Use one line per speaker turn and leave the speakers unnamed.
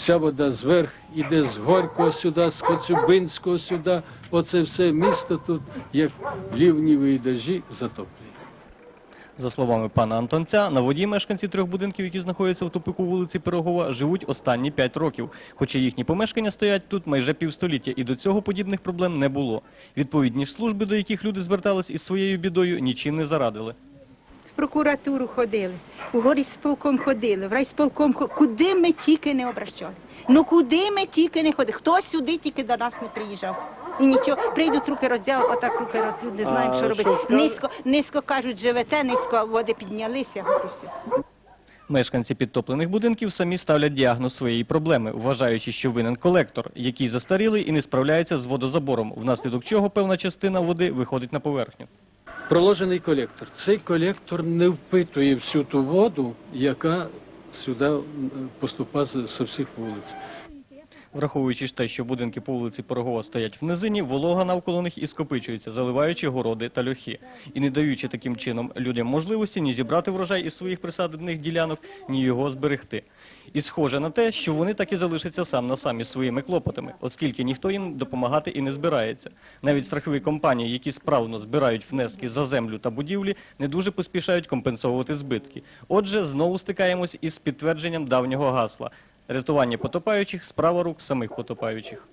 вся вода зверх іде з Горького сюди, з Коцюбинського сюди. Оце все місто тут, як лівніві дожі, затоплює.
За словами пана Антонця, на воді мешканці трьох будинків, які знаходяться в тупику вулиці Пирогова, живуть останні п'ять років. Хоча їхні помешкання стоять тут майже півстоліття, і до цього подібних проблем не було. Відповідні служби, до яких люди звертались із своєю бідою, нічим не зарадили.
В прокуратуру ходили, у горісполком ходили, в райсполком хо- куди ми тільки не обращали. Ну куди ми тільки не ходили. Хто сюди тільки до нас не приїжджав. І нічого, прийдуть руки роздяли, отак руки роздяли, не знаємо, що робити. Низько, низько кажуть, живете, низько, води піднялися. от і все.
Мешканці підтоплених будинків самі ставлять діагноз своєї проблеми, вважаючи, що винен колектор, який застарілий і не справляється з водозабором, внаслідок чого певна частина води виходить на поверхню.
Проложений колектор. Цей колектор не впитує всю ту воду, яка сюди поступає з всіх вулиць.
Враховуючи те, що будинки по вулиці Пирогова стоять в низині, волога навколо них і скопичується, заливаючи городи та льохи, і не даючи таким чином людям можливості ні зібрати врожай із своїх присадибних ділянок, ні його зберегти. І схоже на те, що вони так і залишаться сам на самі своїми клопотами, оскільки ніхто їм допомагати і не збирається. Навіть страхові компанії, які справно збирають внески за землю та будівлі, не дуже поспішають компенсовувати збитки. Отже, знову стикаємось із підтвердженням давнього гасла. Рятування потопаючих – справа рук самих потопаючих.